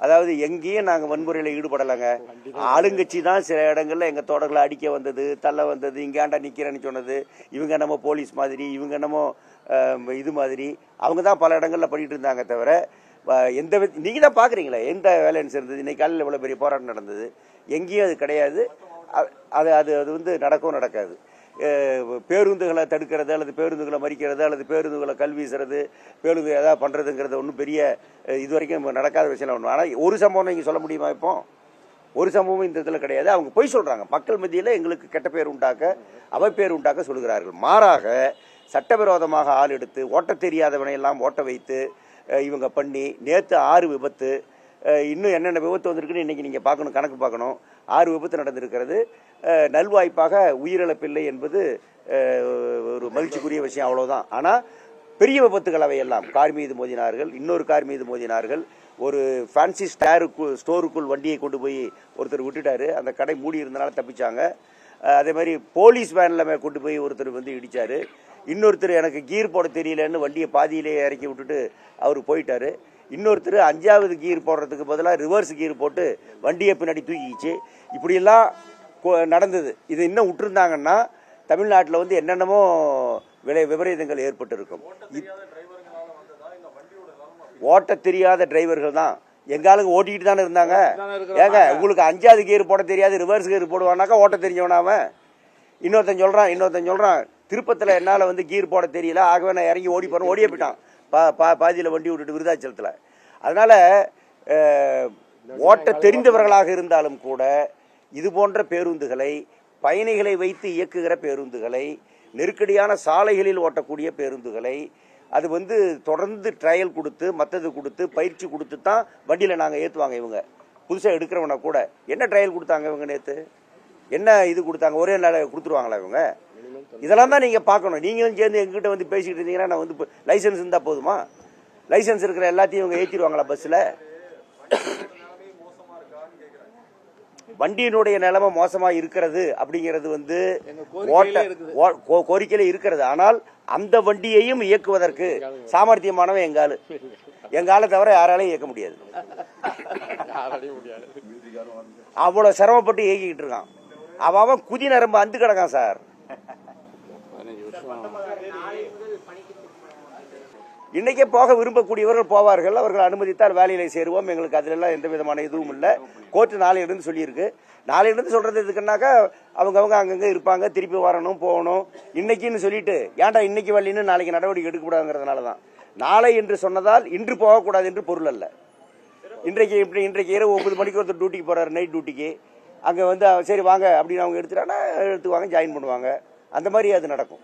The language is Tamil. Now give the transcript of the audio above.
அதாவது எங்கேயும் நாங்கள் வன்முறையில் ஈடுபடலைங்க. ஆளுங்கட்சி தான் சில இடங்கள்ல எங்கள் தோட்டங்களை அடிக்க வந்தது தள்ள வந்தது இங்காண்டா நிற்கிறேன்னு சொன்னது இவங்க என்னமோ போலீஸ் மாதிரி இவங்க என்னமோ இது மாதிரி அவங்க தான் பல இடங்கள்ல பண்ணிட்டு இருந்தாங்க தவிர எந்த நீங்கள் தான் பார்க்குறீங்களே எந்த வேலைன்னு இருந்தது இன்னைக்கு காலையில் இவ்வளோ பெரிய போராட்டம் நடந்தது. எங்கேயும் அது கிடையாது. அது அது அது வந்து நடக்கவும் நடக்காது. பேருந்துகளை தடுக்கிறது அல்லது பேருந்துகளை மறிக்கிறது அல்லது பேருந்துகளை கல் வீசுறது பேருந்து ஏதாவது பண்ணுறதுங்கிறது ஒன்றும் பெரிய இது வரைக்கும் நடக்காத விஷயம் ஒன்று ஆனால் ஒரு சம்பவம் நீங்கள் சொல்ல முடியுமா இப்போ? ஒரு சம்பவமும் இந்த இதில் கிடையாது. அவங்க பொய் சொல்கிறாங்க மக்கள் மத்தியில் எங்களுக்கு கெட்ட பேர் உண்டாக்க அவப்பேர் உண்டாக்க சொல்கிறார்கள் மாறாக சட்டவிரோதமாக ஆள் எடுத்து ஓட்ட தெரியாதவனையெல்லாம் ஓட்ட வைத்து இவங்க பண்ணி நேற்று ஆறு விபத்து இன்னும் என்னென்ன விபத்து வந்திருக்குன்னு இன்றைக்கி நீங்கள் பார்க்கணும் கணக்கு பார்க்கணும். ஆறு விபத்து நடந்திருக்கிறது. நல்வாய்ப்பாக உயிரிழப்பில்லை என்பது ஒரு மகிழ்ச்சிக்குரிய விஷயம் அவ்வளோதான் ஆனால் பெரிய விபத்துகள் அவையெல்லாம் கார் மீது மோதினார்கள் இன்னொரு கார் மீது மோதினார்கள். ஒரு ஃபேன்சி ஸ்டாருக்கு ஸ்டோருக்குள் வண்டியை கொண்டு போய் ஒருத்தர் விட்டுட்டாரு. அந்த கடை மூடி இருந்தனால தப்பிச்சாங்க. அதே மாதிரி போலீஸ் வேனில் கொண்டு போய் ஒருத்தர் வந்து இடித்தார் இன்னொருத்தர் எனக்கு கீர் போட தெரியலன்னு வண்டியை பாதியிலேயே இறக்கி விட்டுட்டு அவர் போயிட்டார். இன்னொருத்தர் அஞ்சாவது கீர் போடுறதுக்கு பதிலாக ரிவர்ஸ் கீர் போட்டு வண்டியை பின்னாடி தூக்கிக்கிச்சு. இப்படியெல்லாம் நடந்தது. இது இன்னும் விட்டுருந்தாங்கன்னா தமிழ்நாட்டில் வந்து என்னென்னமோ விலை விபரீதங்கள் ஏற்பட்டு இருக்கும் ஓட்ட தெரியாத டிரைவர்கள் தான். எங்காலுக்கு ஓட்டிக்கிட்டு தானே இருந்தாங்க. ஏங்க உங்களுக்கு அஞ்சாவது கீர் போட தெரியாது ரிவர்ஸ் கீர் போடுவானாக்கா ஓட்ட தெரிஞ்சவனா அவன் இன்னொருத்தன் சொல்கிறான் இன்னொருத்தன் சொல்கிறான் திருப்பத்தில் என்னால் வந்து கீர் போட தெரியல ஆகவே நான் இறங்கி ஓடி போகிறேன் ஓடியே போயிட்டான். பா பா பாதியில் வண்டி விட்டுட்டு விருதாச்சலத்தில். அதனால் ஓட்ட தெரிந்தவர்களாக இருந்தாலும் கூட இது போன்ற பேருந்துகளை பயணிகளை வைத்து இயக்குகிற பேருந்துகளை நெருக்கடியான சாலைகளில் ஓட்டக்கூடிய பேருந்துகளை அது வந்து தொடர்ந்து ட்ரையல் கொடுத்து மற்றது கொடுத்து பயிற்சி கொடுத்து தான் வண்டியில் நாங்கள் ஏற்றுவாங்க இவங்க. புதுசாக எடுக்கிறவனை கூட. என்ன ட்ரையல் கொடுத்தாங்க இவங்க நேற்று என்ன இது கொடுத்தாங்க? ஒரே நாள் கொடுத்துருவாங்களா இவங்க? இதெல்லாம் தான் நீங்கள் பார்க்கணும். நீங்களும் சேர்ந்து எங்ககிட்ட வந்து பேசிக்கிட்டு இருந்தீங்கன்னா நான் வந்து லைசன்ஸ் இருந்தால் போதுமா? லைசன்ஸ் இருக்கிற எல்லாத்தையும் இவங்க ஏற்றிடுவாங்களா பஸ்ஸில் வண்டியினுடைய நிலைமை மோசமா இருக்கிறது அப்படிங்கிறது வந்து ஓட்ட கோரிக்கையில இருக்கிறது. ஆனால் அந்த வண்டியையும் இயக்குவதற்கு சாமர்த்தியமானவன் எங்காலு எங்கால தவிர யாராலையும் இயக்க முடியாது. அவ்வளவு சிரமப்பட்டு இயக்கிக்கிட்டு இருக்கான். அவன் குதி நரம்பு அந்து கிடக்கான் சார். இன்னைக்கே போக விரும்பக்கூடியவர்கள் போவார்கள். அவர்கள் அனுமதித்தால் வேலையில் சேருவோம். எங்களுக்கு அதிலெல்லாம் எந்த விதமான இதுவும் இல்லை. கோர்ட்டு நாளையிலிருந்து சொல்லியிருக்கு. நாளையிலிருந்து சொல்றது எதுக்குன்னாக்கா அவங்கவங்க அங்கங்கே இருப்பாங்க. திருப்பி வரணும் போகணும். இன்னைக்குன்னு சொல்லிட்டு ஏன்டா இன்னைக்கு வரலின்னு நாளைக்கு நடவடிக்கை எடுக்கக்கூடாதுங்கிறதுனால தான். நாளை என்று சொன்னதால் இன்று போகக்கூடாது என்று பொருள் அல்ல. இன்றைக்கு இப்படி இன்றைக்கு இரவு ஒன்பது மணிக்கு ஒருத்தர் டியூட்டிக்கு போறாரு நைட் டியூட்டிக்கு அங்கே வந்து சரி வாங்க அப்படின்னு அவங்க எடுத்துட்டாங்கன்னா எடுத்துவாங்க ஜாயின் பண்ணுவாங்க. அந்த மாதிரி அது நடக்கும்.